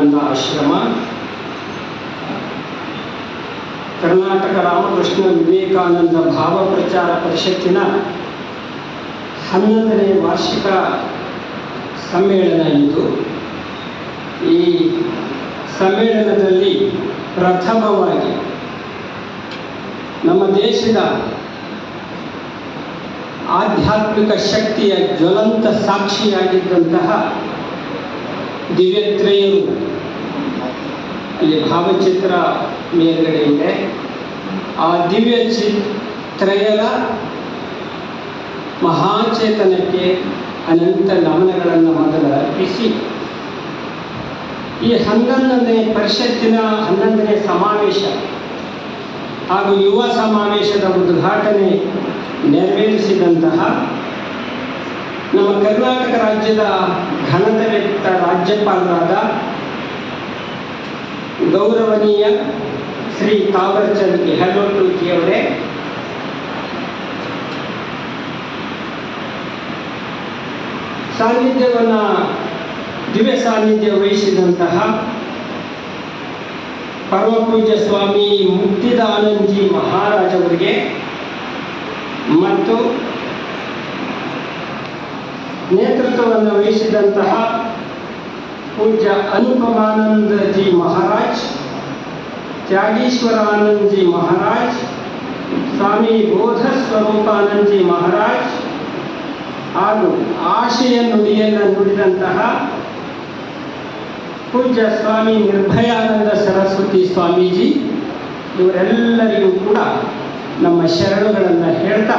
ಆಶ್ರಮ. ಕರ್ನಾಟಕ ರಾಮಕೃಷ್ಣ ವಿವೇಕಾನಂದ ಭಾವ ಪ್ರಚಾರ ಪರಿಷತ್ತಿನ ಹನ್ನೊಂದನೇ ವಾರ್ಷಿಕ ಸಮ್ಮೇಳನ ಇದು. ಈ ಸಮ್ಮೇಳನದಲ್ಲಿ ಪ್ರಥಮವಾಗಿ ನಮ್ಮ ದೇಶದ ಆಧ್ಯಾತ್ಮಿಕ ಶಕ್ತಿಯ ಜ್ವಲಂತ ಸಾಕ್ಷಿಯಾಗಿದ್ದಂತಹ ದಿವ್ಯತ್ರಯರು. ಅಲ್ಲಿ ಭಾವಚಿತ್ರ ಮೇಲ್ಗಡೆ ಇದೆ. ಆ ದಿವ್ಯ ಚಿತ್ರಯರ ಮಹಾಚೇತನಕ್ಕೆ ಅನಂತ ನಮನಗಳನ್ನು ಮೊದಲು ಅರ್ಪಿಸಿ. ಈ ಹನ್ನೊಂದನೇ ಪರಿಷತ್ತಿನ ಹನ್ನೊಂದನೇ ಸಮಾವೇಶ ಹಾಗೂ ಯುವ ಸಮಾವೇಶದ ಉದ್ಘಾಟನೆ ನೆರವೇರಿಸಿದಂತಹ ನಮ್ಮ ಕರ್ನಾಟಕ ರಾಜ್ಯದ ಘನತೆವೆತ್ತ ರಾಜ್ಯಪಾಲರಾದ ಗೌರವನೀಯ ಶ್ರೀ ತಾವರ್ಚಂದ್ ಗೆಹ್ಲೋಟ್ಜಿಯವರೇ ಸಾನ್ನಿಧ್ಯವನ್ನು, ದಿವ್ಯ ಸಾನ್ನಿಧ್ಯ ವಹಿಸಿದಂತಹ ಪರಮಪೂಜ್ಯ ಸ್ವಾಮಿ ಮುಕ್ತಿದಾನಂದಜಿ ಮಹಾರಾಜವರಿಗೆ ಮತ್ತು ನೇತೃತ್ವವನ್ನು ವಹಿಸಿದಂತಹ ಪೂಜ್ಯ ಅನುಪಮಾನಂದಜಿ ಮಹಾರಾಜ್, ತ್ಯಾಗೀಶ್ವರಾನಂದಜಿ ಮಹಾರಾಜ್, ಸ್ವಾಮಿ ಬೋಧ ಸ್ವರೂಪಾನಂದಜಿ ಮಹಾರಾಜ್ ಹಾಗೂ ಆಶಯ ನುಡಿಯನ್ನು ನುಡಿದಂತಹ ಪೂಜ್ಯ ಸ್ವಾಮಿ ನಿರ್ಭಯಾನಂದ ಸರಸ್ವತಿ ಸ್ವಾಮೀಜಿ ಇವರೆಲ್ಲರಿಗೂ ಕೂಡ ನಮ್ಮ ಶರಣುಗಳನ್ನು ಹೇಳ್ತಾ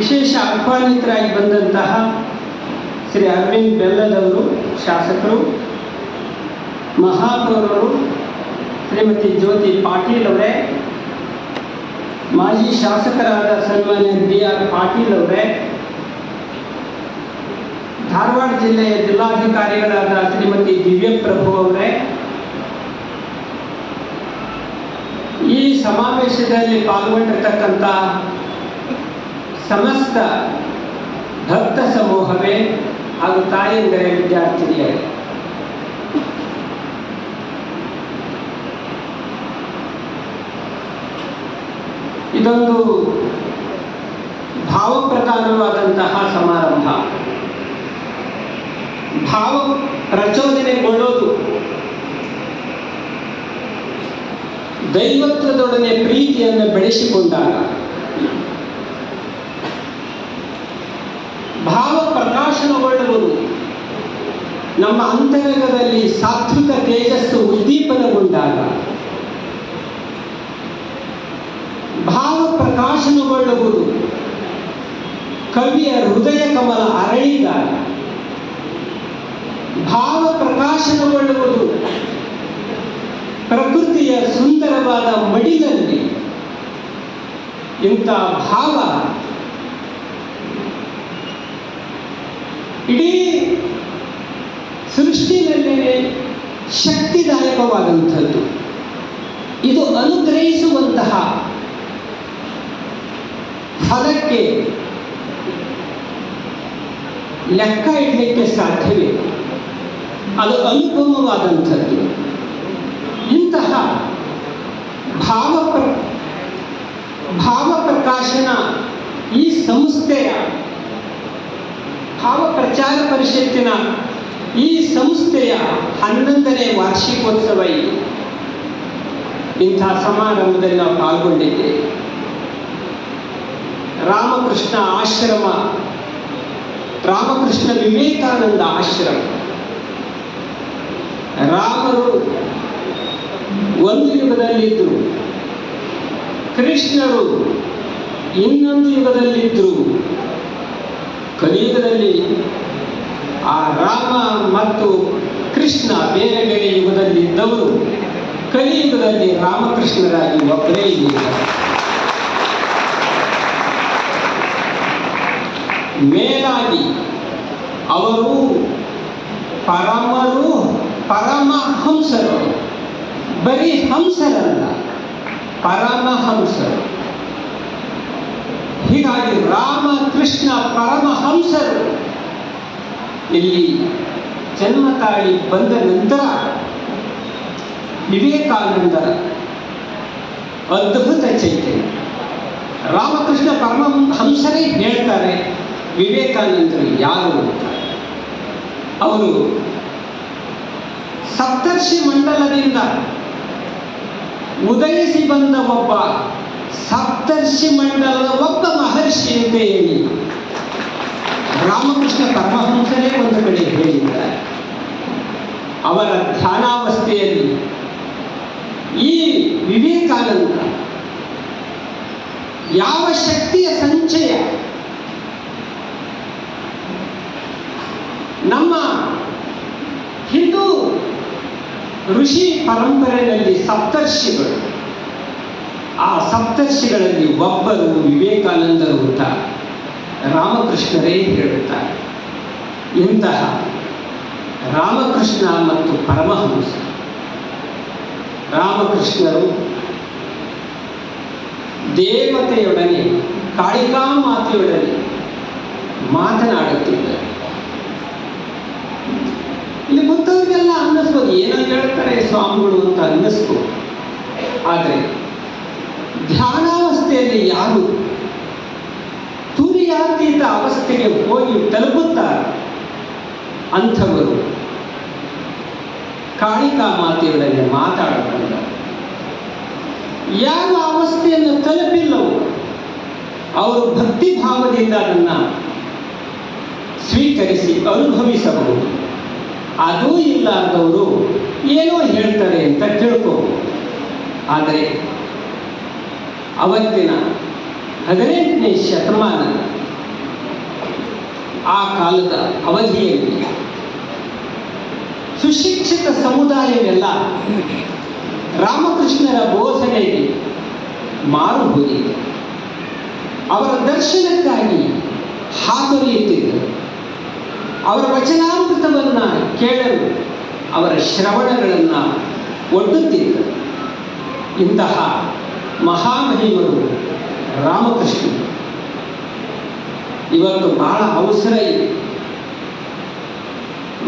ವಿಶೇಷ ಆಹ್ವಾನಿತರಾಗಿ ಬಂದಂತಹ ಶ್ರೀ ಅರವಿಂದ್ ಬೆಲ್ಲದವರು, ಶಾಸಕರು, ಮಹಾಪೌರರು, ಶ್ರೀಮತಿ ಜ್ಯೋತಿ ಪಾಟೀಲ್ ಅವರೇ, ಮಾಜಿ ಶಾಸಕರಾದ ಸನ್ಮಾನ್ಯ ಬಿ ಆರ್ ಪಾಟೀಲ್ ಅವರೇ, ಧಾರವಾಡ ಜಿಲ್ಲೆಯ ಜಿಲ್ಲಾಧಿಕಾರಿಗಳಾದ ಶ್ರೀಮತಿ ದಿವ್ಯಪ್ರಭು ಅವರೇ, ಈ ಸಮಾವೇಶದಲ್ಲಿ ಪಾಲ್ಗೊಂಡಿರ್ತಕ್ಕಂಥ ಸಮಸ್ತ ಭಕ್ತ ಸಮೂಹವೇ ಹಾಗೂ ತಾಯಂದಿರೇ ವಿದ್ಯಾರ್ಥಿನಿಯರೇ. ಇದೊಂದು ಭಾವಪ್ರಧಾನವಾದಂತಹ ಸಮಾರಂಭ. ಭಾವ ಪ್ರಚೋದನೆಗೊಳ್ಳೋದು. ದೈವತ್ವದೊಡನೆ ಪ್ರೀತಿಯನ್ನು ಬೆಳೆಸಿಕೊಂಡಾಗ ಭಾವ ಪ್ರಕಾಶನಗೊಳ್ಳುವುದು ನಮ್ಮ ಅಂತರಂಗದಲ್ಲಿ ಸಾತ್ವಿಕ ತೇಜಸ್ಸು ಉದ್ದೀಪನಗೊಂಡಾಗ ಭಾವ ಪ್ರಕಾಶನಗೊಳ್ಳುವುದು ಕವಿಯ ಹೃದಯ ಕಮಲ ಅರಳಿದಾಗ ಭಾವ ಪ್ರಕಾಶನಗೊಳ್ಳುವುದು ಪ್ರಕೃತಿಯ ಸುಂದರವಾದ ಮಡಿಲಲ್ಲಿ ಇಂಥ ಭಾವ ಇಡೀ ಸೃಷ್ಟಿನಲ್ಲೇ ಶಕ್ತಿದಾಯಕವಾದಂಥದ್ದು. ಇದು ಅನುಗ್ರಹಿಸುವಂತಹ ಫಲಕ್ಕೆ ಲೆಕ್ಕ ಇಡಲಿಕ್ಕೆ ಸಾಧ್ಯವೇ? ಅದು ಅನುಪಮವಾದಂಥದ್ದು. ಇಂತಹ ಭಾವ ಭಾವ ಪ್ರಕಾಶನ ಈ ಸಂಸ್ಥೆಯ ಭಾವ ಪ್ರಚಾರ ಪರಿಷತ್ತಿನ ಈ ಸಂಸ್ಥೆಯ ಹನ್ನೊಂದನೇ ವಾರ್ಷಿಕೋತ್ಸವ ಇದು ಇಂಥ ಸಮಾರಂಭದಲ್ಲಿ ನಾವು ಪಾಲ್ಗೊಂಡಿದ್ದೇವೆ. ರಾಮಕೃಷ್ಣ ಆಶ್ರಮ, ರಾಮಕೃಷ್ಣ ವಿವೇಕಾನಂದ ಆಶ್ರಮ. ರಾಮರು ಒಂದು ಯುಗದಲ್ಲಿದ್ದರು, ಕೃಷ್ಣರು ಇನ್ನೊಂದು ಯುಗದಲ್ಲಿದ್ದರು. ಕಲಿಯುಗದಲ್ಲಿ ಆ ರಾಮ ಮತ್ತು ಕೃಷ್ಣ ಬೇರೆ ಬೇರೆ ಯುಗದಲ್ಲಿ ಇದ್ದವರು ಕಲಿಯುಗದಲ್ಲಿ ರಾಮಕೃಷ್ಣರಾಗಿ ಒಬ್ಬರೇ ಇದ್ದಾರೆ ಮೇಲಾಗಿ ಅವರು ಪರಮರು ಪರಮಹಂಸರು. ಬರೀ ಹಂಸರಲ್ಲ, ಪರಮಹಂಸರು. ಹೀಗಾಗಿ ರಾಮ ಕೃಷ್ಣ ಪರಮಹಂಸರು ಇಲ್ಲಿ ಜನ್ಮ ತಾಳಿ ಬಂದ ನಂತರ ವಿವೇಕಾನಂದರ ಅದ್ಭುತ ಚೈತನ್ಯ. ರಾಮಕೃಷ್ಣ ಪರಮಹಂಸರೇ ಹೇಳ್ತಾರೆ, ವಿವೇಕಾನಂದರು ಯಾರು ಅಂತ. ಅವರು ಸಪ್ತರ್ಷಿ ಮಂಡಲದಿಂದ ಉದಯಿಸಿ ಬಂದ ಒಬ್ಬ ಸಪ್ತರ್ಷಿ ಮಂಡಲದ ಒಬ್ಬ ಮಹರ್ಷಿ ಅಂತ ಹೇಳಿ. ರಾಮಕೃಷ್ಣ ಪರಮಹಂಸರೇ ಒಂದು ಕಡೆ ಹೇಳಿದ್ದಾರೆ. ಅವರ ಧ್ಯಾನಾವಸ್ಥೆಯಲ್ಲಿ ಈ ವಿವೇಕಾನಂದ ಯಾವ ಶಕ್ತಿಯ ಸಂಚಯ ನಮ್ಮ ಹಿಂದೂ ಋಷಿ ಪರಂಪರೆಯಲ್ಲಿ ಸಪ್ತರ್ಷಿಗಳು ಆ ಸಪ್ತರ್ಷಿಗಳಲ್ಲಿ ಒಬ್ಬರು ವಿವೇಕಾನಂದರು ಅಂತ ರಾಮಕೃಷ್ಣರೇ ಹೇಳುತ್ತಾರೆ. ಇಂತಹ ರಾಮಕೃಷ್ಣ ಮತ್ತು ಪರಮಹಂಸ. ರಾಮಕೃಷ್ಣರು ದೇವತೆಯೊಡನೆ ಕಾಳಿಕಾ ಮಾತೆಯೊಡನೆ ಮಾತನಾಡುತ್ತಿದ್ದಾರೆ. ಇಲ್ಲಿ ಗೊತ್ತವ್ರಿಗೆಲ್ಲ ಅನ್ನಿಸ್ಬೋದು. ಏನೋ ಹೇಳ್ತಾರೆ ಸ್ವಾಮಿಗಳು ಅಂತ ಅನ್ನಿಸ್ಬೋದು. ಆದರೆ ಧ್ಯಾನಾವಸ್ಥೆಯಲ್ಲಿ ಯಾರು ತುರಿಯಾತೀತ ಅವಸ್ಥೆಗೆ ಹೋಗಿ ತಲುಪುತ್ತಾರೆ? ಅಂಥವರು. ಕಾಳಿಕಾ ಮಾತೆಯೊಡನೆ ಮಾತಾಡಬಲ್ಲ ಯಾವ ಅವಸ್ಥೆಯನ್ನು ತಲುಪಿಲ್ಲವೋ, ಅವರು ಭಕ್ತಿ ಭಾವದಿಂದ ಸ್ವೀಕರಿಸಿ ಅನುಭವಿಸಬಹುದು. ಅದೂ ಇಲ್ಲಾರ್ದವರು ಏನೋ ಹೇಳ್ತಾರೆ ಅಂತ ತಿಳ್ಕೋಬಹುದು ಆದರೆ ಅವತ್ತಿನ ಹದಿನೆಂಟನೇ ಶತಮಾನ ಆ ಕಾಲದ ಅವಧಿಯಲ್ಲಿ ಸುಶಿಕ್ಷಿತ ಸಮುದಾಯವೆಲ್ಲ ರಾಮಕೃಷ್ಣರ ಬೋಧನೆಗೆ ಮಾರು ಹೋಗಿದೆ. ಅವರ ದರ್ಶನಕ್ಕಾಗಿ ಹಾತೊರೆಯುತ್ತಿದ್ದರು. ಅವರ ವಚನಾಮೃತವನ್ನು ಕೇಳಲು ಅವರ ಶ್ರವಣಗಳನ್ನು ಒಡ್ಡುತ್ತಿದ್ದರು. ಇಂತಹ ಮಹಾಮಹಿಮರು ರಾಮಕೃಷ್ಣ ಇವತ್ತು ಬಹಳ ಅವಸರ ಇದೆ.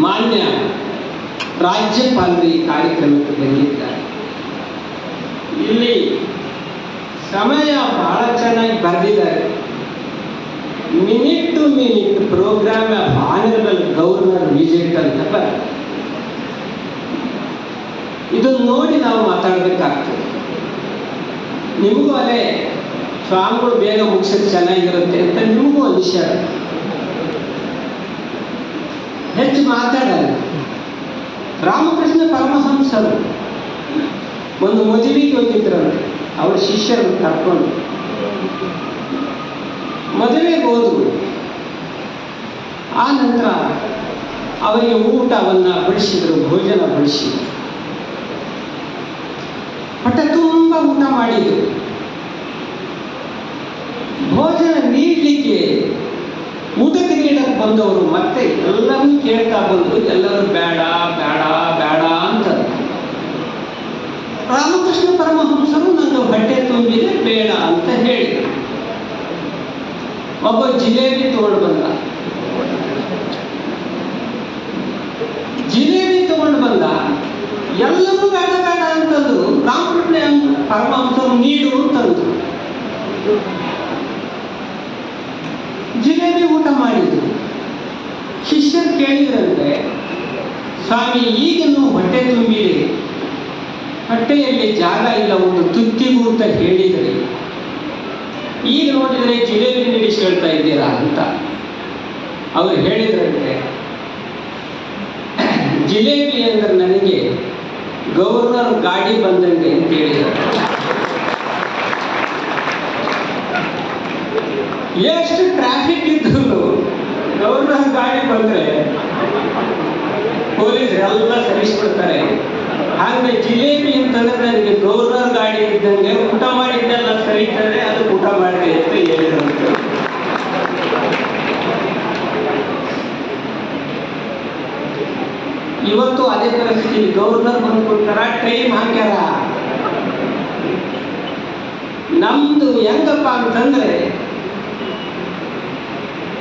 ಮಾನ್ಯ ರಾಜ್ಯಪಾಲರು ಈ ಕಾರ್ಯಕ್ರಮಕ್ಕೆ ಬಂದಿದ್ದಾರೆ. ಇಲ್ಲಿ ಸಮಯ ಬಹಳ ಚೆನ್ನಾಗಿ ಬರೆದಿದ್ದಾರೆ. Minute to minute program of honourable governor visit ಅಂತ ಬರ ಇದನ್ನು ನೋಡಿ ನಾವು ಮಾತಾಡಬೇಕಾಗ್ತದೆ. ನಿಮಗೂ ಅದೇ, ಸ್ವಾಮಿಗಳು ಬೇಗ ಮುಗಿಸೋದು ಚೆನ್ನಾಗಿರುತ್ತೆ ಅಂತ ನಿಮಗೂ ಅನಿಶ್ಯ ಹೆಚ್ಚು ಮಾತಾಡಲ್ಲ. ರಾಮಕೃಷ್ಣ ಪರಮಹಂಸರು. ಒಂದು ಮದುವೆಗೆ ಹೋಗಿದ್ರಂತೆ. ಅವ್ರ ಶಿಷ್ಯರನ್ನು ಕರ್ಕೊಂಡು. ಮದುವೆಗೆ ಹೋದ್ರು. ಆ ನಂತರ ಅವರಿಗೆ ಊಟವನ್ನು ಬಡಿಸಿದರು, ಭೋಜನ ಬಡಿಸಿದರು. ಹೊಟ್ಟೆ ತುಂಬ ಊಟ ಮಾಡಿದ್ರು. ಭೋಜನ ನೀಡಲಿಕ್ಕೆ ಊಟಕ್ಕೆ ನೀಡಕ್ಕೆ ಬಂದವರು ಮತ್ತೆ ಎಲ್ಲರೂ ಕೇಳ್ತಾ ಬಂದು ಎಲ್ಲರೂ ಬೇಡ ಬೇಡ ಬೇಡ ಅಂತ ರಾಮಕೃಷ್ಣ ಪರಮಹಂಸರು ನನ್ನ ಬಟ್ಟೆ ತುಂಬಿದೆ ಬೇಡ ಅಂತ ಹೇಳಿದರು. ಒಬ್ಬ ಜಿಲೇಬಿ ತಗೊಂಡು ಬಂದ. ಜಿಲೇಬಿ ತಗೊಂಡು ಬಂದ. ಎಲ್ಲರೂ ಬೇಡ ಬೇಡ ಅಂತಂದ್ರು ರಾಮಕೃಷ್ಣ ಪರಮಹಂಸರು ನೀಡು ಅಂತಂದ್ರು. ಜಿಲೇಬಿ ಊಟ ಮಾಡಿದ್ರು. ಶಿಷ್ಯರು ಕೇಳಿದ್ರಂತೆ, ಸ್ವಾಮಿ ಈಗಿನ್ನೂ ಹೊಟ್ಟೆ ತುಂಬಿದೆ ಹೊಟ್ಟೆಯಲ್ಲಿ ಜಾಗ ಇಲ್ಲ, ಒಂದು ತುತ್ತಿಗೂ ಅಂತ ಹೇಳಿದರೆ. ಈಗ ನೋಡಿದರೆ ಜಿಲೇಬಿ ನೀಡಿ ಹೇಳ್ತಾ ಇದ್ದೀರಾ ಅಂತ. ಅವರು ಹೇಳಿದ್ರಂತೆ, ಜಿಲೇಬಿ ಅಂದ್ರೆ ನನಗೆ ಗವರ್ನರ್ ಗಾಡಿ ಬಂದಂಗೆ ಅಂತ ಹೇಳಿದ್ರು ಎಷ್ಟು ಟ್ರಾಫಿಕ್ ಇದ್ದು ಗವರ್ನರ್ ಗಾಡಿ ಬಂದ್ರೆ ಪೊಲೀಸರೆಲ್ಲ ಸರಿಸ್ಬಿಡ್ತಾರೆ ಹಾಗೆ ಜಿಲೇಬಿ ಅಂತಂದ್ರೆ ನನಗೆ ಗವರ್ನರ್ ಗಾಡಿ ಇದ್ದಂಗೆ ಊಟ ಮಾಡಿದ್ದೆಲ್ಲ ಸರಿತಾರೆ ಅದು ಊಟ ಮಾಡಿದೆ ಅಂತ ಹೇಳಿದ್ರು. ಇವತ್ತು ಅದೇ ಪರಿಸ್ಥಿತಿ ಗವರ್ನರ್ ಬಂದ್ಕೊಡ್ತಾರ, ಟೈಮ್ ಹಾಕ್ಯಾರ. ನಮ್ದು ಹೆಂಗಪ್ಪ ಅಂತಂದ್ರೆ,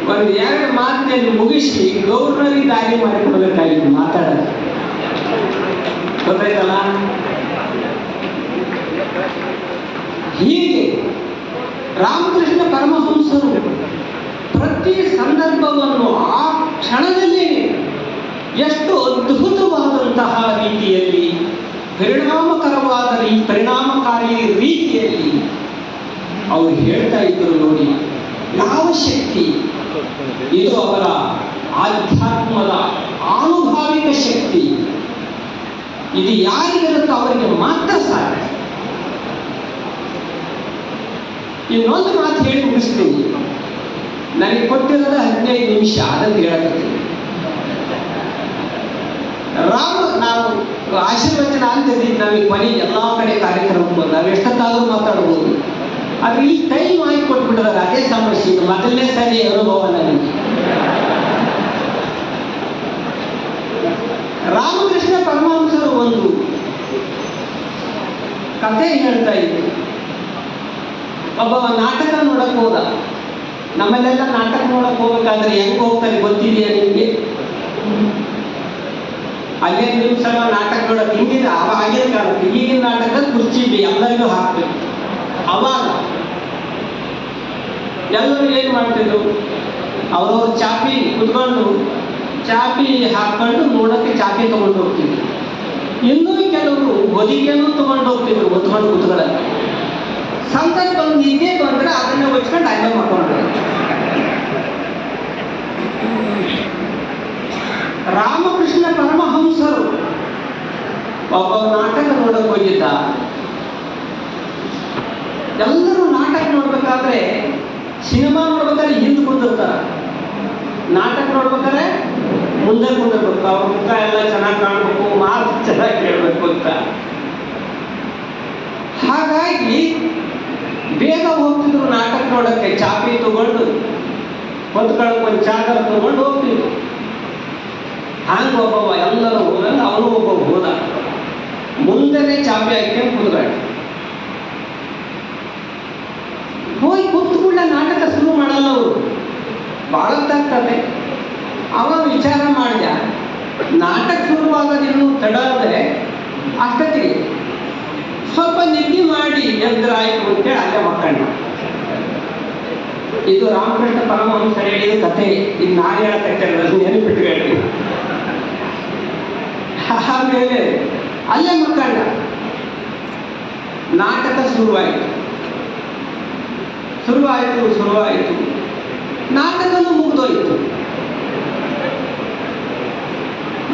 ಒಂದು ಎರಡು ಮಾತಿನಲ್ಲಿ ಮುಗಿಸಿ ಗೌರ್ನರ್ ದಾರಿ ಮಾಡಿಕೊಡ್ಬೇಕಾಗಿತ್ತು ಮಾತಾಡೋದು. ಗೊತ್ತಾಯ್ತಲ್ಲ? ಹೀಗೆ ರಾಮಕೃಷ್ಣ ಪರಮಹಂಸರು ಪ್ರತಿ ಸಂದರ್ಭವನ್ನು ಆ ಕ್ಷಣದಲ್ಲಿ ಎಷ್ಟು ಅದ್ಭುತವಾದಂತಹ ರೀತಿಯಲ್ಲಿ, ಪರಿಣಾಮಕರವಾದ ಪರಿಣಾಮಕಾರಿ ರೀತಿಯಲ್ಲಿ ಅವರು ಹೇಳ್ತಾ ಇದ್ದರು ನೋಡಿ, ಯಾವ ಶಕ್ತಿ? ಇದು ಅವರ ಆಧ್ಯಾತ್ಮದ ಆನುಭಾವಿಕ ಶಕ್ತಿ. ಇದು ಯಾರಿಗಿರುತ್ತೋ ಅವರಿಗೆ ಮಾತ್ರ ಸಾಧ್ಯ. ಇನ್ನೊಂದು ಮಾತು ಹೇಳಿ ಮುಗಿಸ್ತೀನಿ. ನನಗೆ ಕೊಟ್ಟಿರೋದ ಹದಿನೈದು ನಿಮಿಷ ಅದನ್ನು ಹೇಳಕತ್ತೀನಿ ರಾಮ, ನಾವು ಆಶೀರ್ವಚನ ಅಂತಿದ್ದೀವಿ ನಮಗೆ ಕೊನೆ ಎಲ್ಲ ಕಡೆ ಕಾರ್ಯಕ್ರಮಕ್ಕೆ ನಾವು ಎಷ್ಟೊತ್ತಾದರೂ ಮಾತಾಡ್ಬೋದು. ಆದ್ರೆ ಈ ಟೈಮ್ ಆಗಿ ಕೊಟ್ಬಿಟ್ಟಿದ್ದಾರೆ ಅದೇ ಸಮಸ್ಯೆ ಮೊದಲನೇ ಸರಿ ಅನುಭವ ನನಗೆ ರಾಮಕೃಷ್ಣ ಪರಮಹಂಸರು ಒಂದು ಕಥೆ ಹೇಳ್ತಾ ಇದ್ರು. ಒಬ್ಬ ನಾಟಕ ನೋಡಕ್ ಹೋದ. ನಮ್ಮಲ್ಲೆಲ್ಲ ನಾಟಕ ನೋಡಕ್ ಹೋಗ್ಬೇಕಾದ್ರೆ ಹೆಂಗ್ ಹೋಗ್ತಾರೆ ಗೊತ್ತಿದೆಯಾ ನಿಮ್ಗೆ? ಅಲ್ಲೇ ನಿಮಿಷ ನಾಟಕ ನೋಡಕ್ ಹಿಂದಿನ, ಅವ ಆಗಿನ ಕಾಲಕ್ಕೆ ಈಗಿನ ನಾಟಕ ಕುರ್ಚಿ ಎಲ್ಲರಿಗೂ ಹಾಕ್ಬೇಕು ಅವಾಗ ಎಲ್ಲರೂ ಏನು ಮಾಡ್ತಿದ್ರು? ಅವ್ರವ್ರ ಚಾಪಿ ಕುತ್ಕೊಂಡು ಚಾಪಿ ಹಾಕೊಂಡು ನೋಡಕ್ಕೆ ಚಾಪಿ ತಗೊಂಡು ಹೋಗ್ತಿದ್ರು. ಇನ್ನೂ ಕೆಲವರು ಹೊದಿಕೆನೂ ತಗೊಂಡು ಹೋಗ್ತಿದ್ರು ಹೊತ್ಕೊಂಡು ಕುತ್ಕೊಳ್ಳಕ್ಕೆ ಸಂದರ್ಭ ಬಂದು ಇದೇ ಬಂದ್ರೆ ಅದನ್ನ ಒಚ್ಕೊಂಡು ಅಲ್ಲೇ ಮಾಡ್ಕೊಂಡ್ರು. ರಾಮಕೃಷ್ಣ ಪರಮಹಂಸರು. ಒಬ್ಬ ನಾಟಕ ನೋಡಕ್ ಹೋಗಿದ್ದ. ಎಲ್ಲರೂ ನಾಟಕ ನೋಡ್ಬೇಕಾದ್ರೆ ಸಿನಿಮಾ ನೋಡ್ಬೇಕಾದ್ರೆ ಹಿಂದೆ ಕುಂದಿರ್ತಾರ. ನಾಟಕ ನೋಡ್ಬೇಕಾದ್ರೆ ಮುಂದೆ ಕುಂದಿರ್ಬೇಕು. ಅವ್ರ ಮುಖ ಎಲ್ಲ ಚೆನ್ನಾಗಿ ಕಾಣಬೇಕು, ಮಾತು ಚೆನ್ನಾಗಿ ಕೇಳಬೇಕು ಅಂತ. ಹಾಗಾಗಿ ಬೇಗ ಹೋಗ್ತಿದ್ರು ನಾಟಕ ನೋಡಕ್ಕೆ. ಚಾಪಿ ತಗೊಂಡು ಹೊತ್ಕೊಳಕ್ ಒಂದು ಚಾದರ ತಗೊಂಡು ಹೋಗ್ತಿದ್ರು. ಹಂಗ ಒಬ್ಬವ, ಎಲ್ಲರೂ ಹೋದಾಗ ಅವನು ಒಬ್ಬ ಹೋದ. ಮುಂದೆನೆ ಚಾಪೆ ಹಾಕ್ಕೊಂಡು ಕುತ್ಕೊಂಡ ಹೋಗಿ ಕೂತ್ಕೊಳ್ಳ ನಾಟಕ ಶುರು ಮಾಡಲ್ಲ ಅವರು. ಬಹಳ ತಕ್ಕತೆ ಅವ ವಿಚಾರ ಮಾಡಿದ, ನಾಟಕ ಶುರುವಾಗೋದು ಇನ್ನೂ ತಡ ಆದರೆ ಅಷ್ಟೊತ್ತಿಗೆ ಸ್ವಲ್ಪ ನಿದ್ದೆ ಮಾಡಿ ಎದ್ರಾಯ್ತು ಅಂತೇಳಿ ಅಲ್ಲೇ ಮಕ್ಕಣ್ಣ ಇದು ರಾಮಕೃಷ್ಣ ಪರಮಹಂಸರು ಹೇಳಿದ ಕಥೆ ಇದು ನಾನು ಹೇಳಕತ್ತಿಲ್ಲ ನೆನಪಿಟ್ಕೊಳ್ಳಿ ಆಮೇಲೆ ಅಲ್ಲೇ ಮಕ್ಕಂಡ ನಾಟಕ ಶುರುವಾಯಿತು. ಶುರುವಾಯಿತು ಶುರುವಾಯಿತು. ನಾಟಕನೂ ಮುಗಿದೋಯಿತು.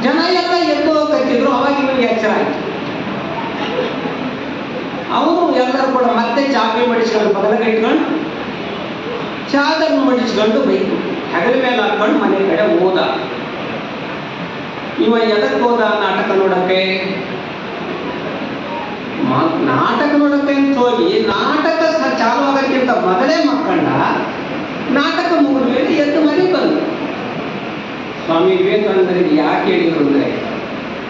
ಜನ ಎಲ್ಲ ಎದ್ದು ಹೋಗ್ತಿದ್ರು ಅವಾಗ ಇವನಿಗೆ ಎಚ್ಚರ ಆಯಿತು. ಅವನು ಎಲ್ಲರೂ ಕೂಡ ಮತ್ತೆ ಚಾಪೆ ಮಡಿಸ್ಕೊಂಡು ಬಗಲಗೆ ಇಟ್ಕೊಂಡು ಚಾದರ್ನ ಮಡಿಸ್ಕೊಂಡು ಬೈಕು ಹೆಗಲ ಮೇಲೆ ಹಾಕೊಂಡು ಮನೆ ಕಡೆ ಹೋದ. ಇವ ಎದಕ್ಕೆ ಹೋದ ನಾಟಕ ನೋಡಕ್ಕೆ? ನಾಟಕ ನೋಡಕ್ಕೆ ಅಂತ ಹೋಗಿ ನಾಟಕ ಚಾಲು ಆಗೋಕ್ಕಿಂತ ಮೊದಲೇ ಮಕ್ಕಂಡ ನಾಟಕ ಮುಗಿದ ಮೇಲೆ ಎದ್ದು ಮನೆ ಬಂದು. ಸ್ವಾಮಿ ವಿವೇಕಾನಂದರಿಗೆ ಯಾಕೆ ಹೇಳಿದ್ರು ಅಂದ್ರೆ,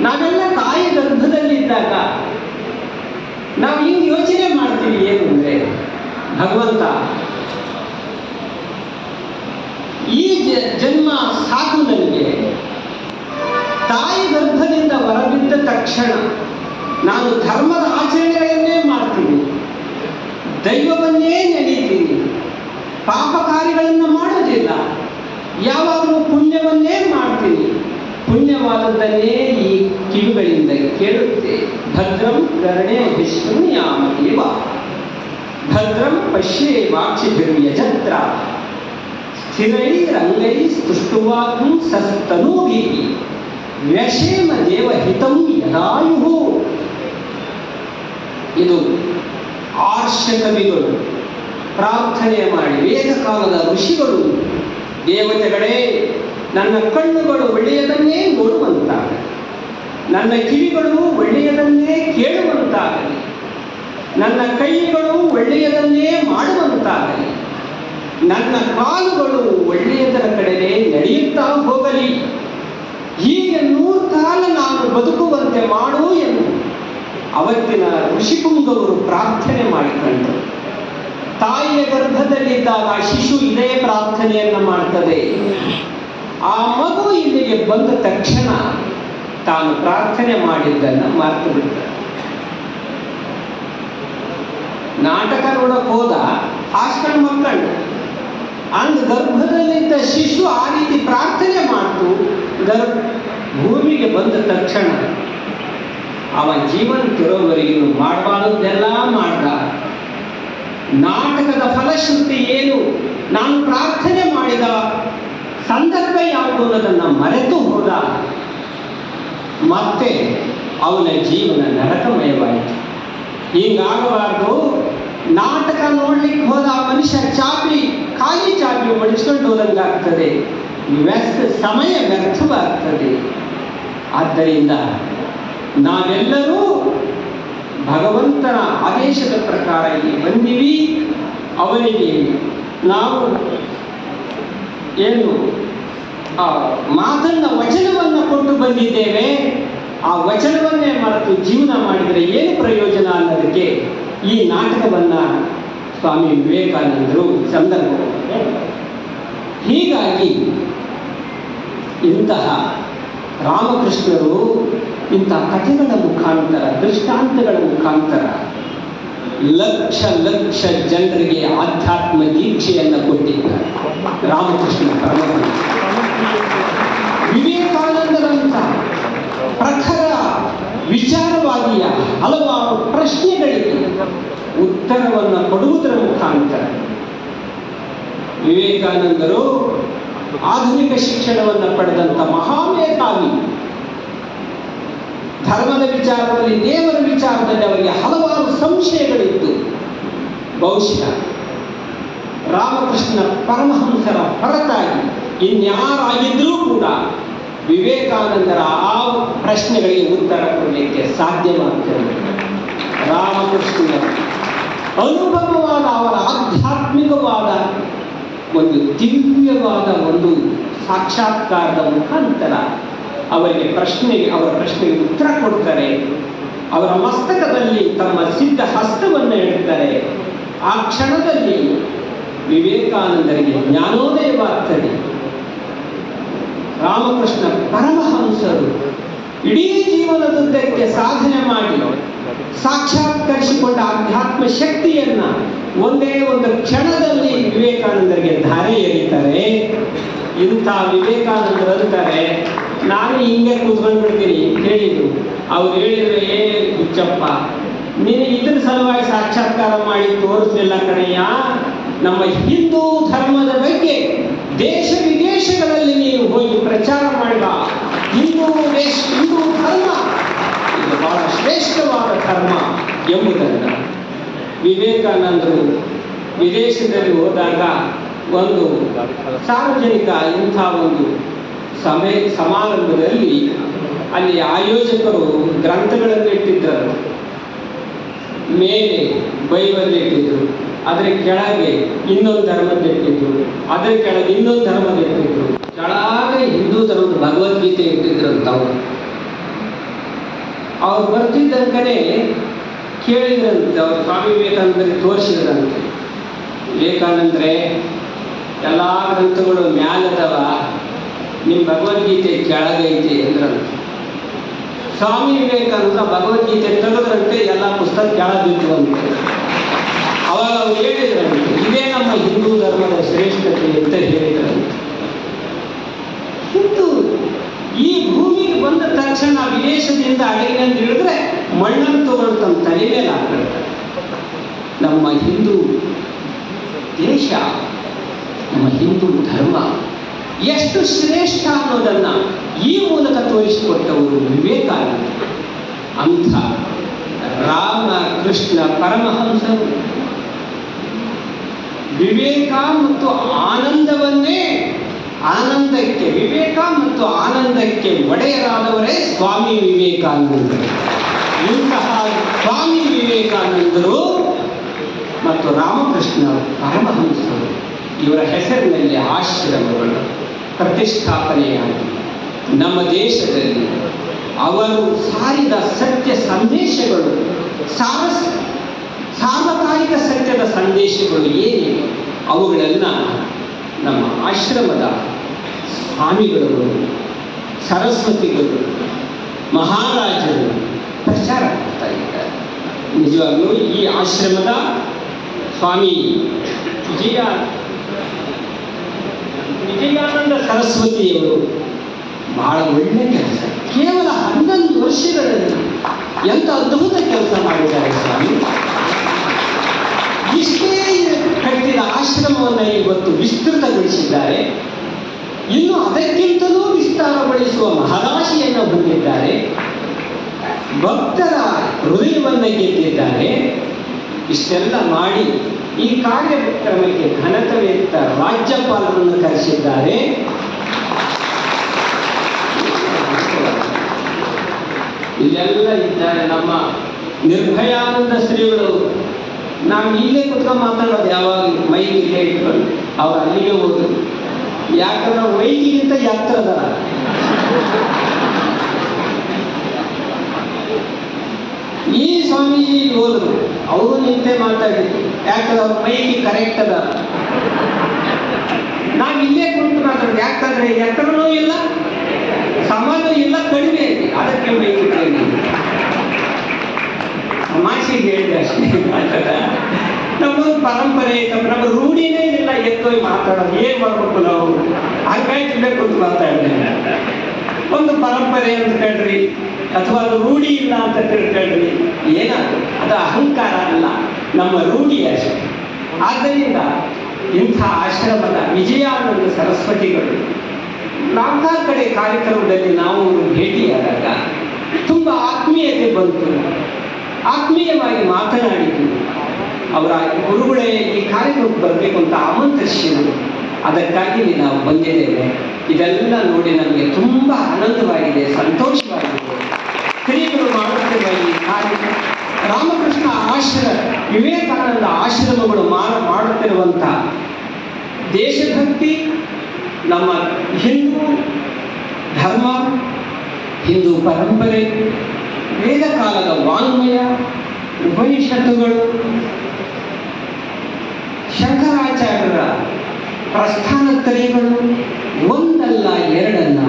ನಾವೆಲ್ಲ ತಾಯಿ ಗರ್ಭದಲ್ಲಿದ್ದಾಗ ನಾವು ಹಿಂಗೆ ಯೋಚನೆ ಮಾಡ್ತೀವಿ ಏನು ಅಂದ್ರೆ, ಭಗವಂತ ಈ ಜನ್ಮ ಸಾಕು ತಾಯಿ ಗರ್ಭದಿಂದ ಹೊರಬಿದ್ದ ತಕ್ಷಣ ನಾನು ಧರ್ಮದ ಆಚರಣೆಗಳನ್ನೇ ಮಾಡ್ತೀನಿ. ದೈವವನ್ನೇ ನೆನೀತೀನಿ. ಪಾಪ ಕಾರ್ಯಗಳನ್ನು ಮಾಡೋದಿಲ್ಲ. ಯಾವಾಗಲೂ ಪುಣ್ಯವನ್ನೇ ಮಾಡ್ತೀನಿ. ಪುಣ್ಯವಾದದ್ದನ್ನೇ ಈ ಕಿವಿಗಳಿಂದ ಕೇಳುತ್ತೆ. ಭದ್ರಂ ಕರ್ಣೆ ವಿಷ್ಣುಯಾಮದೇವ ಭದ್ರಂ ಪಶ್ಯೇ ವಾಕ್ಷಿಭಿರ್ಯಜತ್ರ ಸ್ಥಿರೈರಂಗೈ ಸಸ್ತನೂ ಸಸ್ತನೂಭಿ ವ್ಯಷೇಮ ದೇವ ಹಿತಂ ಯದಾಯು ಇದು ಆರ್ಷ ಕವಿಗಳು ಪ್ರಾರ್ಥನೆ ಮಾಡಿ ವೇದ ಕಾಲದ ಋಷಿಗಳು, ದೇವತೆಗಳೇ, ನನ್ನ ಕಣ್ಣುಗಳು ಒಳ್ಳೆಯದನ್ನೇ ನೋಡುವಂತಾಗಲಿ, ನನ್ನ ಕಿವಿಗಳು ಒಳ್ಳೆಯದನ್ನೇ ಕೇಳುವಂತಾಗಲಿ, ನನ್ನ ಕೈಗಳು ಒಳ್ಳೆಯದನ್ನೇ ಮಾಡುವಂತಾಗಲಿ, ನನ್ನ ಕಾಲುಗಳು ಒಳ್ಳೆಯದರ ಕಡೆಗೆ ನಡೆಯುತ್ತಾ ಹೋಗಲಿ. ಹೀಗೆ ನೂರು ಕಾಲ ನಾನು ಬದುಕುವಂತೆ ಮಾಡು ಎಂದು ಅವತ್ತಿನ ಋಷಿಕುಂಗವರು ಪ್ರಾರ್ಥನೆ ಮಾಡಿಕೊಂಡರು. ತಾಯಿಯ ಗರ್ಭದಲ್ಲಿದ್ದಾಗ ಶಿಶು ಇದೇ ಪ್ರಾರ್ಥನೆಯನ್ನು ಮಾಡ್ತದೆ. ಆ ಮಗು ಇಲ್ಲಿಗೆ ಬಂದ ತಕ್ಷಣ ತಾನು ಪ್ರಾರ್ಥನೆ ಮಾಡಿದ್ದನ್ನು ಮರೆತು ಬಿಡ್ತ ನಾಟಕ ನೋಡಕ್ ಹೋದ ಹಾಸ್ಕೊಂಡು ಮಕ್ಕಳು, ಅಂದ್ ಗರ್ಭದಲ್ಲಿದ್ದ ಶಿಶು ಆ ರೀತಿ ಪ್ರಾರ್ಥನೆ ಮಾಡ್ತು. ಗರ್ಭ ಭೂಮಿಗೆ ಬಂದ ತಕ್ಷಣ ಅವ ಜೀವನ ತಿರೋವರೆಗೂ ಮಾಡಬಾರದೆಲ್ಲ ಮಾಡ್ದ. ನಾಟಕದ ಫಲಶ್ರುತಿ ಏನು? ನಾನು ಪ್ರಾರ್ಥನೆ ಮಾಡಿದ. ಸಂದರ್ಭ ಯಾವುದು ಅನ್ನೋದನ್ನು ಮರೆತು ಹೋದ. ಮತ್ತೆ ಅವನ ಜೀವನ ನರಕಮಯವಾಯಿತು. ಹೀಗಾಗಬಾರ್ದು. ನಾಟಕ ನೋಡ್ಲಿಕ್ಕೆ ಹೋದ ಮನುಷ್ಯ ಚಾಪಿ, ಖಾಲಿ ಚಾಪಿ ಮಡಿಸ್ಕೊಂಡು ಹೋದಂಗಾಗ್ತದೆ. ವ್ಯರ್ಥ ಸಮಯ ವ್ಯರ್ಥವಾಗ್ತದೆ. ಆದ್ದರಿಂದ ನಾವೆಲ್ಲರೂ ಭಗವಂತನ ಆದೇಶದ ಪ್ರಕಾರ ಇಲ್ಲಿ ಬಂದಿವಿ, ಅವನಿಗೆ ನಾವು ಏನು, ಆ ಮಾತನ್ನ ವಚನವನ್ನು ಕೊಟ್ಟು ಬಂದಿದ್ದೇವೆ. ಆ ವಚನವನ್ನೇ ಮರೆತು ಜೀವನ ಮಾಡಿದರೆ ಏನು ಪ್ರಯೋಜನ ಅನ್ನೋದಕ್ಕೆ ಈ ನಾಟಕವನ್ನು ಸ್ವಾಮಿ ವಿವೇಕಾನಂದರು ಸಂದರ್ಭ ಹೀಗಾಗಿ ಇಂತಹ ರಾಮಕೃಷ್ಣರು ಇಂತಹ ಕಥೆಗಳ ಮುಖಾಂತರ, ದೃಷ್ಟಾಂತಗಳ ಮುಖಾಂತರ ಲಕ್ಷ ಲಕ್ಷ ಜನರಿಗೆ ಆಧ್ಯಾತ್ಮ ದೀಕ್ಷೆಯನ್ನು ಕೊಟ್ಟಿದ್ದಾರೆ. ರಾಮಕೃಷ್ಣ ಪರಮಹಂಸ ವಿವೇಕಾನಂದರಂತ ಪ್ರಖರ ವಿಚಾರವಾದಿಯ ಹಲವಾರು ಪ್ರಶ್ನೆಗಳಿಗೆ ಉತ್ತರವನ್ನು ಕೊಡುವುದರ ಮುಖಾಂತರ. ವಿವೇಕಾನಂದರು ಆಧುನಿಕ ಶಿಕ್ಷಣವನ್ನು ಪಡೆದಂಥ ಮಹಾಮೇಧಾವಿ. ಧರ್ಮದ ವಿಚಾರದಲ್ಲಿ, ದೇವರ ವಿಚಾರದಲ್ಲಿ ಅವರಿಗೆ ಹಲವಾರು ಸಂಶಯಗಳಿತ್ತು. ಬಹುಶಃ ರಾಮಕೃಷ್ಣ ಪರಮಹಂಸರ ಹೊರತಾಗಿ ಇನ್ಯಾರಾಗಿದ್ದರೂ ಕೂಡ ವಿವೇಕಾನಂದರ ಆ ಪ್ರಶ್ನೆಗಳಿಗೆ ಉತ್ತರ ಕೊಡಲಿಕ್ಕೆ ಸಾಧ್ಯವಾಗ್ತದೆ. ರಾಮಕೃಷ್ಣನ ಅನುಭವವಾದ, ಅವರ ಆಧ್ಯಾತ್ಮಿಕವಾದ ಒಂದು ದಿವ್ಯವಾದ ಒಂದು ಸಾಕ್ಷಾತ್ಕಾರದ ಮುಖಾಂತರ ಅವರಿಗೆ ಪ್ರಶ್ನೆಗೆ, ಅವರ ಪ್ರಶ್ನೆಗೆ ಉತ್ತರ ಕೊಡ್ತಾರೆ. ಅವರ ಮಸ್ತಕದಲ್ಲಿ ತಮ್ಮ ಸಿದ್ಧ ಹಸ್ತವನ್ನು ಇಡ್ತಾರೆ ಆ ಕ್ಷಣದಲ್ಲಿ ವಿವೇಕಾನಂದರಿಗೆ ಜ್ಞಾನೋದಯವಾಗ್ತದೆ ರಾಮಕೃಷ್ಣ ಪರಮಹಂಸರು ಇಡೀ ಜೀವನದುದ್ದಕ್ಕೆ ಸಾಧನೆ ಮಾಡಿ ಸಾಕ್ಷಾತ್ಕರಿಸಿಕೊಂಡ ಆಧ್ಯಾತ್ಮ ಶಕ್ತಿಯನ್ನ ಒಂದೇ ಒಂದು ಕ್ಷಣದಲ್ಲಿ ವಿವೇಕಾನಂದರಿಗೆ ಧಾರೆ ಎರೀತಾರೆ. ಇಂಥ ವಿವೇಕಾನಂದರು ಅಂತಾರೆ. ನಾನು ಹಿಂಗೆ ಕೂತ್ಕೊಂಡು ಬಿಡ್ತೀನಿ ಹೇಳಿದ್ರು ಅವ್ರು ಹೇಳಿದ್ರು, ಏ ಹುಚ್ಚಪ್ಪ ನೀನು ಇದ್ರ ಸಲುವಾಗಿ ಸಾಕ್ಷಾತ್ಕಾರ ಮಾಡಿ ತೋರಿಸಲಿಲ್ಲ ಕಣಯ್ಯ. ನಮ್ಮ ಹಿಂದೂ ಧರ್ಮದ ಬಗ್ಗೆ ದೇಶ ವಿದೇಶಗಳಲ್ಲಿ ನೀನು ಹೋಗಿ ಪ್ರಚಾರ ಮಾಡಿದ ಹಿಂದೂ ದೇಶ ಹಿಂದೂ ಬಹಳ ಶ್ರೇಷ್ಠವಾದ ಕರ್ಮ ಎಂಬುದನ್ನು ವಿವೇಕಾನಂದರು ವಿದೇಶದಲ್ಲಿ ಹೋದಾಗ ಒಂದು ಸಾರ್ವಜನಿಕ ಇಂಥ ಒಂದು ಸಮಯ ಸಮಾರಂಭದಲ್ಲಿ ಅಲ್ಲಿ ಆಯೋಜಕರು ಗ್ರಂಥಗಳನ್ನು ಇಟ್ಟಿದ್ದರು. ಮೇಲೆ ಬೈಬಲ್ ಇಟ್ಟಿದ್ರು ಅದರ ಕೆಳಗೆ ಇನ್ನೊಂದು ಧರ್ಮದ ಇಟ್ಟಿದ್ರು ಅದರ ಕೆಳಗೆ ಇನ್ನೊಂದು ಧರ್ಮದ ಇಟ್ಟಿದ್ರು ಕೆಳಗೆ ಹಿಂದೂ ಧರ್ಮದ ಭಗವದ್ಗೀತೆ ಇಟ್ಟಿದ್ರಂತ ಅವರು ಬರ್ತಿದ್ದಂಕನೇ ಕೇಳಿದ್ರಂತೆ, ಅವ್ರು ಸ್ವಾಮಿ ವಿವೇಕಾನಂದರಿಗೆ ತೋರಿಸಿದ್ರಂತೆ. ವಿವೇಕಾನಂದ್ರೆ, ಎಲ್ಲ ಗ್ರಂಥಗಳು ಮ್ಯಾಲದವ ನಿಮ್ಮ ಭಗವದ್ಗೀತೆ ಕೆಳಗೈತೆ ಅಂದ್ರಂತೆ. ಸ್ವಾಮಿ ವಿವೇಕಾನಂದ ಭಗವದ್ಗೀತೆ ತೆಗೆದ್ರಂತೆ, ಎಲ್ಲ ಪುಸ್ತಕ ಕೆಳಗಿತ್ತು ಅಂತ ಅಂತೆ. ಅವಾಗ ಅವ್ರು ಹೇಳಿದ್ರಂತೆ, ಇದೇ ನಮ್ಮ ಹಿಂದೂ ಧರ್ಮದ ಶ್ರೇಷ್ಠತೆ ಅಂತ ಹೇಳಿದ್ರಂತೆ. ಹಿಂದೂ ಈ ಭೂಮಿಗೆ ಬಂದ ತಕ್ಷಣ ವಿದೇಶದಿಂದ ಅಡಗಿನಂದು ಹಿಡಿದ್ರೆ ಮಣ್ಣನ್ನು ತಗೊಂಡು ತಮ್ಮ ತಲೆ ಮೇಲೆ ನಮ್ಮ ಹಿಂದೂ ದೇಶ, ನಮ್ಮ ಹಿಂದೂ ಧರ್ಮ ಎಷ್ಟು ಶ್ರೇಷ್ಠ ಅನ್ನೋದನ್ನ ಈ ಮೂಲಕ ತೋರಿಸಿಕೊಟ್ಟವರು ವಿವೇಕಾನಂದ. ಅಂಥ ರಾಮ, ಕೃಷ್ಣ, ಪರಮಹಂಸರು. ವಿವೇಕ ಮತ್ತು ಆನಂದವನ್ನೇ ಆನಂದಕ್ಕೆ ವಿವೇಕ ಮತ್ತು ಆನಂದಕ್ಕೆ ಒಡೆಯರಾದವರೇ ಸ್ವಾಮಿ ವಿವೇಕಾನಂದರು. ಇಂತಹ ಸ್ವಾಮಿ ವಿವೇಕಾನಂದರು ಮತ್ತು ರಾಮಕೃಷ್ಣ ಪರಮಹಂಸರು. ಇವರ ಹೆಸರಿನಲ್ಲಿ ಆಶ್ರಮಗಳು ಪ್ರತಿಷ್ಠಾಪನೆಯಾಗಿ ನಮ್ಮ ದೇಶದಲ್ಲಿ ಅವರು ಸಾರಿದ ಸತ್ಯ ಸಂದೇಶಗಳು, ಸಾರಸ್, ಸಾರ್ವಕಾಲಿಕ ಸತ್ಯದ ಸಂದೇಶಗಳು ಏನಿವೆ ಅವುಗಳನ್ನು ನಮ್ಮ ಆಶ್ರಮದ ಸ್ವಾಮಿಗಳು ಸರಸ್ವತಿಗಳು, ಮಹಾರಾಜರು ಪ್ರಚಾರ ಮಾಡ್ತಾ ಇದ್ದಾರೆ. ನಿಜವಾಗ್ಲೂ ಈ ಆಶ್ರಮದ ಸ್ವಾಮಿ ವಿಜಯ ವಿಜಯಾನಂದ ಸರಸ್ವತಿಯವರು ಬಹಳ ಒಳ್ಳೆ ಕೆಲಸ. ಕೇವಲ ಹನ್ನೊಂದು ವರ್ಷಗಳಲ್ಲಿ ಎಂಥ ಅದ್ಭುತ ಕೆಲಸ ಮಾಡಿದ್ದಾರೆ ಸ್ವಾಮಿ. ಇಷ್ಟೇ ಕಟ್ಟಿದ ಆಶ್ರಮವನ್ನು ಇವತ್ತು ವಿಸ್ತೃತಗೊಳಿಸಿದ್ದಾರೆ. ಇನ್ನು ಅದಕ್ಕಿಂತಲೂ ವಿಸ್ತಾರಗೊಳಿಸುವ ಮಹರಾಶಿಯನ್ನು ಹೊಂದಿದ್ದಾರೆ. ಭಕ್ತರ ಹೃದಯವನ್ನು ಗೆದ್ದಿದ್ದಾರೆ. ಇಷ್ಟೆಲ್ಲ ಮಾಡಿ ಈ ಕಾರ್ಯಕ್ರಮಕ್ಕೆ ಘನತವೇತ್ತ ರಾಜ್ಯಪಾಲರನ್ನು ಕರೆಸಿದ್ದಾರೆ. ಇಲ್ಲೆಲ್ಲ ಇದ್ದಾರೆ ನಮ್ಮ ನಿರ್ಭಯಾನಂದ ಶ್ರೀಗಳು. ನಾವು ಇಲ್ಲೇ ಕುತ್ಕೊಂಡು ಮಾತಾಡೋದು ಯಾವಾಗ ಮೈ ಇಲ್ಲೇ ಇಟ್ಕೊಂಡು ಅವ್ರು ಅಲ್ಲಿಗೆ ಹೋದ್ರು. ಯಾಕಂದ್ರೆ ವೈಗಿಂತ ಯಾತ್ರ ಅದ ಈ ಸ್ವಾಮೀಜಿ ಹೋದ್ರು, ಅವರು ನಿಂತೆ ಮಾತಾಡಿದ್ರು. ಯಾಕಂದ್ರೆ ಅವ್ರ ಮೈಕಿ ಕರೆಕ್ಟ್ ಅದ ನಾವು ಇಲ್ಲೇ ಕುಂತು ಮಾತಾಡೋದು ಯಾಕಂದ್ರೆ ಎತ್ತರನೂ ಇಲ್ಲ ಸಮಾಜ ಇಲ್ಲ, ಕಡಿಮೆ ಇದೆ. ಅದಕ್ಕೆ ಕಡಿಮೆ ತಮಾಷೆಗೆ ಹೇಳಿದೆ ಅಷ್ಟೇ ಮಾತಾಡ. ನಮ್ಮೊಂದು ಪರಂಪರೆ, ನಮ್ಮ ನಮ್ಮ ರೂಢಿನೇ ಇಲ್ಲ ಎತ್ತೋಗಿ ಮಾತಾಡೋದು. ಏನ್ ಮಾಡ್ಬೇಕು ನಾವು? ಹಾಗಾಗಿ ಇಲ್ಲೇ ಕುಂತು ಒಂದು ಪರಂಪರೆ ಅಂತ ಕೇಳ್ರಿ ಅಥವಾ ಅದು ರೂಢಿ ಇಲ್ಲ ಅಂತ ತಿಳ್ಕೊಳ್ರಿ ಏನ ಅದು ಅಹಂಕಾರ ಅಲ್ಲ, ನಮ್ಮ ರೂಢಿ ಅಷ್ಟೇ. ಆದ್ದರಿಂದ ಇಂಥ ಆಶ್ರಮದ ವಿಜಯಾನಂದ ಸರಸ್ವತಿಗಳು ನಾಲ್ಕಾರು ಕಡೆ ಕಾರ್ಯಕ್ರಮದಲ್ಲಿ ನಾವು ಭೇಟಿಯಾದಾಗ, ತುಂಬ ಆತ್ಮೀಯತೆ ಬಂತು. ಆತ್ಮೀಯವಾಗಿ ಮಾತನಾಡಿದ್ರು ಅವರ ಗುರುಗಳೇ ಈ ಕಾರ್ಯಕ್ರಮಕ್ಕೆ ಬರಬೇಕು ಅಂತ ಆಮಂತ್ರಿಸಿದರು. ಅದಕ್ಕಾಗಿ ನಾವು ಬಂದಿದ್ದೇವೆ. ಇದೆಲ್ಲ ನೋಡಿ ನಮಗೆ ತುಂಬ ಆನಂದವಾಗಿದೆ, ಸಂತೋಷವಾಗಿದೆ. ಶ್ರೀಗಳು ಮಾಡುತ್ತಿರುವ ಈ ಕಾರ್ಯ, ರಾಮಕೃಷ್ಣ ಆಶ್ರಮ ವಿವೇಕಾನಂದ ಆಶ್ರಮಗಳು ಮಾಡ, ಮಾಡುತ್ತಿರುವಂಥ ದೇಶಭಕ್ತಿ, ನಮ್ಮ ಹಿಂದೂ ಧರ್ಮ, ಹಿಂದೂ ಪರಂಪರೆ ವೇದ ಕಾಲದ ವಾಂಗ್ಮಯ, ಉಪನಿಷತ್ತುಗಳು ಶಂಕರಾಚಾರ್ಯರ ಪ್ರಸ್ಥಾನ ಪ್ರಸ್ಥಾನತ್ರಯಗಳು ಒಂದಲ್ಲ ಎರಡನ್ನ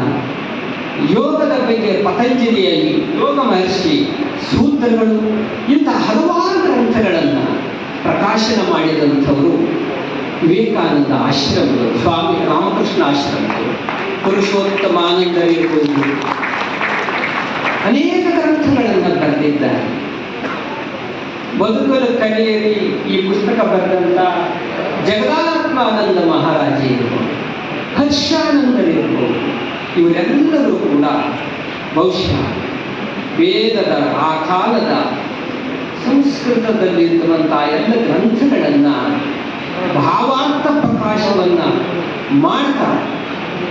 ಯೋಗದ ಬಗ್ಗೆ ಪತಂಜಲಿಯಲ್ಲಿ ಯೋಗ ಮಹರ್ಷಿ ಸೂತ್ರಗಳು ಇಂಥ ಹಲವಾರು ಗ್ರಂಥಗಳನ್ನು ಪ್ರಕಾಶನ ಮಾಡಿದಂಥವರು ವಿವೇಕಾನಂದ ಆಶ್ರಮಗಳು ಸ್ವಾಮಿ ರಾಮಕೃಷ್ಣ ಆಶ್ರಮಗಳು ಪುರುಷೋತ್ತಮಾನಂದರಿರ್ಬೋದು ಅನೇಕ ಗ್ರಂಥಗಳನ್ನು ಬರೆದಿದ್ದಾರೆ. ಬದುಕಲು ಕಲಿಯರಿ ಈ ಪುಸ್ತಕ ಬರೆದಂತ ಜಗದಾತ್ಮಾನಂದ ಮಹಾರಾಜ ಹರ್ಷಾನಂದರಿರ್ಬೋದು ಇವರೆಲ್ಲರೂ ಕೂಡ ಬಹುಶಃ ವೇದದ ಆ ಕಾಲದ ಸಂಸ್ಕೃತದಲ್ಲಿರುವಂತಹ ಎಲ್ಲ ಗ್ರಂಥಗಳನ್ನು ಭಾವಾರ್ಥ ಪ್ರಕಾಶವನ್ನು ಮಾಡ್ತಾ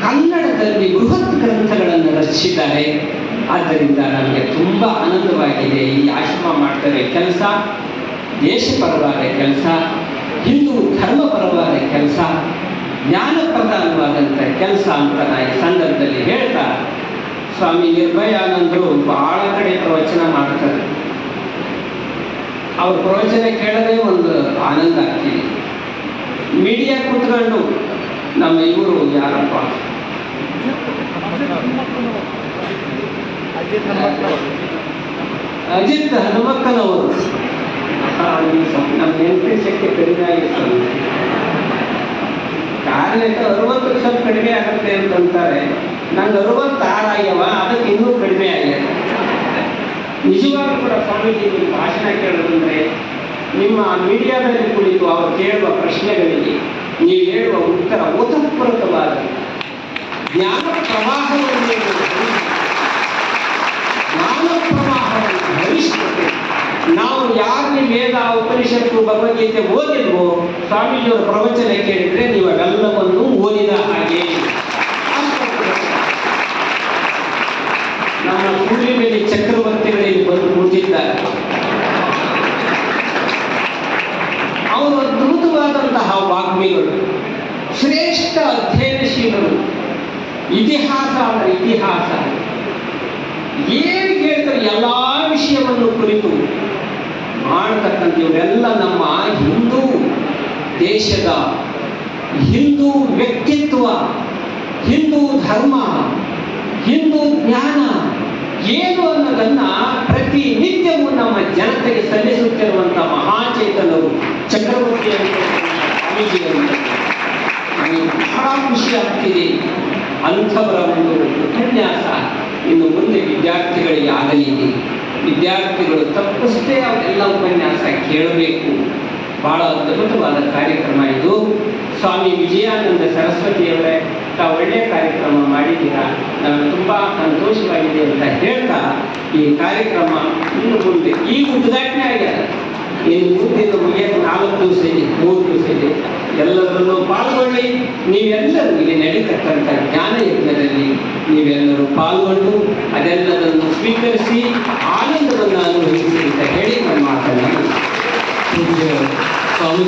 ಕನ್ನಡದಲ್ಲಿ ಬೃಹತ್ ಗ್ರಂಥಗಳನ್ನು ರಚಿಸಿದ್ದಾರೆ. ಆದ್ದರಿಂದ ನನಗೆ ತುಂಬ ಆನಂದವಾಗಿದೆ. ಈ ಆಶ್ರಮ ಮಾಡ್ತಾರೆ ಕೆಲಸ ದೇಶಪರವಾದ ಕೆಲಸ, ಹಿಂದೂ ಧರ್ಮಪರವಾದ ಕೆಲಸ ಜ್ಞಾನಪ್ರಧಾನವಾದಂಥ ಕೆಲಸ ಅಂತ ನಾ ಈ ಸಂದರ್ಭದಲ್ಲಿ ಹೇಳ್ತಾ, ಸ್ವಾಮಿ ನಿರ್ಭಯಾನಂದರು ಬಹಳ ಕಡೆ ಪ್ರವಚನ ಮಾಡ್ತಾರೆ. ಅವ್ರ ಪ್ರವಚನ ಕೇಳದೆ ಒಂದು ಆನಂದ ಆಗ್ತಿದೆ. ಮೀಡಿಯಾ ಕೂತ್ಕೊಂಡು ನಮ್ಮ ಇವರು ಯಾರಪ್ಪ? ಅಜಿತ್ ಹನುಮಕ್ಕನವರು ಈ ಸ್ವಲ್ಪ ನಮ್ಮ ನೆನಪಿನ ಶಕ್ತಿ ಕಡಿಮೆ ಆಗಿತ್ತು ಕಾರಣ ಅರವತ್ತು ಲಕ್ಷ ಕಡಿಮೆ ಆಗುತ್ತೆ ಅಂತಂತಾರೆ ನಂಗೆ ಅರವತ್ತಾರು ಆಗ್ಯವ ಅದಕ್ಕೆ ಇನ್ನೂ ಕಡಿಮೆ ಆಗಿದೆ. ನಿಜವಾಗ್ಲೂ ಕೂಡ ಸ್ವಾಮೀಜಿ ನಿಮ್ಮ ಭಾಷಣ ಕೇಳೋದಂದ್ರೆ ನಿಮ್ಮ ಮೀಡಿಯಾದಲ್ಲಿ ಕುಳಿತು ಅವರು ಕೇಳುವ ಪ್ರಶ್ನೆಗಳಿಗೆ ನೀವು ಹೇಳುವ ಉತ್ತರ ಓತಃಪೂರ್ವಕವಾದ ಜ್ಞಾನ ಪ್ರವಾಹವನ್ನು ನೀವು ಜ್ಞಾನ ಹರಿಸುತ್ತೆ ನಾವು ಯಾರಿಗೆ ವೇದ ಉಪನಿಷತ್ತು ಭಗವದ್ಗೀತೆ ಓದಿದ್ವೋ, ಸ್ವಾಮೀಜಿಯವರ ಪ್ರವಚನ ಕೇಳಿದ್ರೆ ನೀವು ಅವೆಲ್ಲವನ್ನು ಓದಿದ ಹಾಗೆ. ನಮ್ಮ ಸೂರ್ಯನಲ್ಲಿ ಚಕ್ರವರ್ತಿಗಳಿಗೆ ಬಂದು ಕೂತಿದ್ದಾರೆ. ಅವರು ಅದ್ಭುತವಾದಂತಹ ವಾಗ್ಮಿಗಳು, ಶ್ರೇಷ್ಠ ಅಧ್ಯಯನಶೀಲರು, ಇತಿಹಾಸ ಅಂದ್ರೆ ಇತಿಹಾಸ. ಏನು ಕೇಳ್ತಾರೆ? ಎಲ್ಲ ವಿಷಯವನ್ನು ಕುರಿತು ಮಾಡತಕ್ಕಂಥ ಇವರೆಲ್ಲ ನಮ್ಮ ಹಿಂದೂ ದೇಶದ ಹಿಂದೂ ವ್ಯಕ್ತಿತ್ವ, ಹಿಂದೂ ಧರ್ಮ, ಹಿಂದೂ ಜ್ಞಾನ ಏನು ಅನ್ನೋದನ್ನ ಪ್ರತಿನಿತ್ಯವೂ ನಮ್ಮ ಜನತೆಗೆ ಸಲ್ಲಿಸುತ್ತಿರುವಂತಹ ಮಹಾಚೇತನರು ಚಕ್ರವರ್ತಿ ನನಗೆ ಬಹಳ ಖುಷಿ ಆಗ್ತಿದೆ. ಅಂಥವರ ಒಂದು ಉಪನ್ಯಾಸ ಇನ್ನು ಮುಂದೆ ವಿದ್ಯಾರ್ಥಿಗಳಿಗೆ ಆಗಲಿದೆ. ವಿದ್ಯಾರ್ಥಿಗಳು ತಪ್ಪಿಸದೆ ಅವರೆಲ್ಲ ಉಪನ್ಯಾಸ ಕೇಳಬೇಕು. ಬಹಳ ಅದ್ಭುತವಾದ ಕಾರ್ಯಕ್ರಮ ಇದು. ಸ್ವಾಮಿ ವಿಜಯಾನಂದ ಸರಸ್ವತಿಯವರೇ, ತಾವು ಒಳ್ಳೆಯ ಕಾರ್ಯಕ್ರಮ ಮಾಡಿದ್ದೀರಾ? ನಾನು ತುಂಬ ಸಂತೋಷವಾಗಿದೆ ಅಂತ ಹೇಳ್ತಾ ಈ ಕಾರ್ಯಕ್ರಮ ಇನ್ನು ಮುಂದೆ ಈ ಉದ್ಘಾಟನೆ ಆಗ್ಯದ. ಇನ್ನು ಮುಂದಿನ ಮುಗಿಯಕ್ಕೆ ನಾಲ್ಕು ದಿವಸ ಮೂರು ದಿವಸ ಇದೆ. ಎಲ್ಲರಲ್ಲೂ ಪಾಲ್ಗೊಳ್ಳಿ. ನೀವೆಲ್ಲರೂ ಇಲ್ಲಿ ನಡೀತಕ್ಕಂಥ ಜ್ಞಾನ ಯಜ್ಞದಲ್ಲಿ ನೀವೆಲ್ಲರೂ ಪಾಲ್ಗೊಂಡು ಅದೆಲ್ಲದನ್ನು ಸ್ವೀಕರಿಸಿ ಆನಂದವನ್ನು ಅನುಭವಿಸಿ ಅಂತ ಹೇಳಿ ನನ್ನ ಮಾತನ್ನು ಸ್ವಾಮಿ